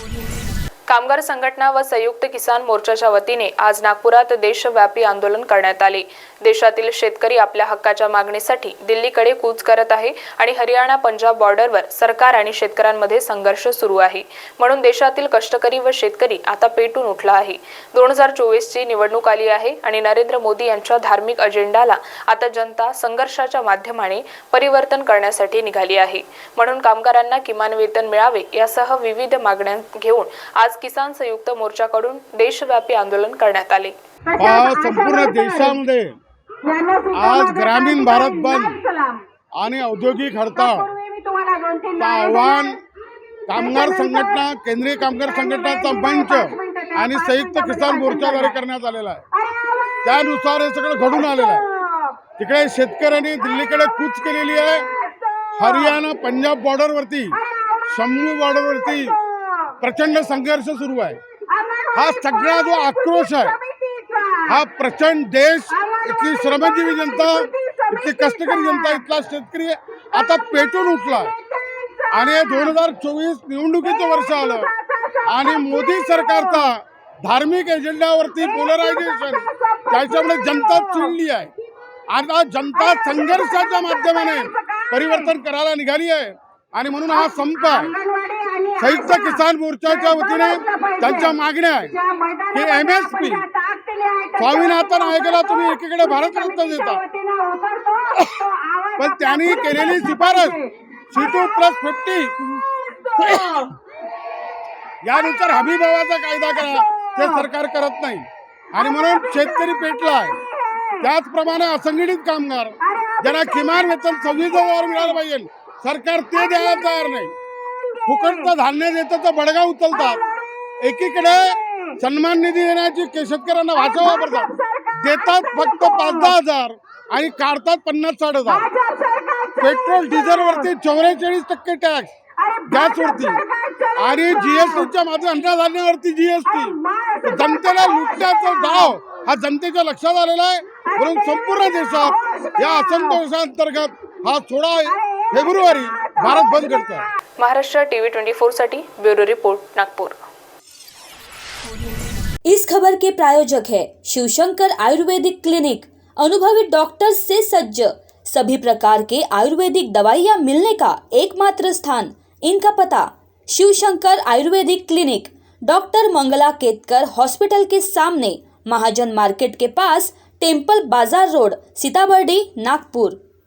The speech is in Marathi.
Thank you. कामगार संघटना व संयुक्त किसान मोर्चाच्या वतीने आज नागपुरात देशव्यापी आंदोलन करण्यात आले. देशातील शेतकरी आपल्या हक्काच्या मागणीसाठी दिल्लीकडे कूच करत आहे आणि हरियाणा पंजाब बॉर्डरवर सरकार आणि शेतकऱ्यांमध्ये संघर्ष सुरू आहे. म्हणून देशातील कष्टकरी व शेतकरी आता पेटून उठला आहे. दोन हजार चोवीसची निवडणूक आली आहे आणि नरेंद्र मोदी यांच्या धार्मिक अजेंडाला आता जनता संघर्षाच्या माध्यमाने परिवर्तन करण्यासाठी निघाली आहे. म्हणून कामगारांना किमान वेतन मिळावे यासह विविध मागण्या घेऊन आज किसान संयुक्त मोर्चाकडून देशव्यापी आंदोलन करण्यात आले. संपूर्ण देशामध्ये आज ग्रामीण भारत बंद आणि औद्योगिक हडताळ चं आव्हान कामगार संघटना केंद्रीय कामगार संघटनाचा मंच आणि संयुक्त किसान मोर्चाद्वारे करण्यात आलेला आहे. त्यानुसार हे सगळं घडून आलेलं आहे. तिकडे शेतकऱ्यांनी दिल्लीकडे कूच केलेली आहे. हरियाणा पंजाब बॉर्डरवरती शंभू बॉर्डरवरती प्रचंड संघर्ष सुरू आहे. हा सगळा जो आक्रोश आहे हा प्रचंड देश इथली श्रमजीवी जनता इथली कष्टकरी जनता इथला शेतकरी आता पेटून उठला आणि दोन हजार चोवीस निवडणुकीचं वर्ष आलं. आणि मोदी सरकारचा धार्मिक एजेंड्यावरती पोलरायझेशन त्याच्यामुळे जनता चिडली आहे. आता जनता संघर्षाच्या माध्यमाने परिवर्तन करायला निघाली आहे. आणि म्हणून हा संप आहे. संयुक्त किसान मोर्चाच्या वतीने त्यांच्या मागण्या आहे. की एम एस पी स्वामीनाथन आयोगाला तुम्ही एकीकडे भारतरत्न देता. पण त्यांनी केलेली शिफारस सी टू प्लस फिफ्टी यानुसार हमी भावाचा कायदा करा. ते सरकार करत नाही. आणि म्हणून शेतकरी पेटला आहे. त्याचप्रमाणे असंघटित कामगार ज्यांना किमान वेतन सव्वीस हजार मिळालं पाहिजे. सरकार ते द्यायला तयार नाही. फुकटचं धान्य देतं तर बडगा उचलतात. एकीकडे सन्मान निधी देण्याची शेतकऱ्यांना भाषा वापरतात देतात फक्त पाच दहा हजार आणि काढतात पन्नास साठ हजार. पेट्रोल डिझेल वरती चौवेचाळीस टक्के टॅक्स गॅसवरती. आणि जीएसटीच्या माझ्या अन्नधान्यावरती जीएसटी जनतेला लुटण्याचा डाव हा जनतेच्या लक्षात आलेला आहे. म्हणून संपूर्ण देशात या असंतोषांतर्गत हा सोळा फेब्रुवारी भारत बंद करतो आहे महाराष्ट्र टीव्ही ट्वेंटी फोर साठी ब्युरो रिपोर्ट नागपूर. इस खबर के प्रायोजक है शिवशंकर आयुर्वेदिक क्लिनिक। अनुभवी डॉक्टर से सज्ज। सभी प्रकार के आयुर्वेदिक दवाइयाँ मिलने का एकमात्र स्थान इनका पता। Shivshankar ayurvedic clinic doctor Mangala Ketkar hospital के सामने महाजन मार्केट के pass temple bazaar road Sitabardi Nagpur.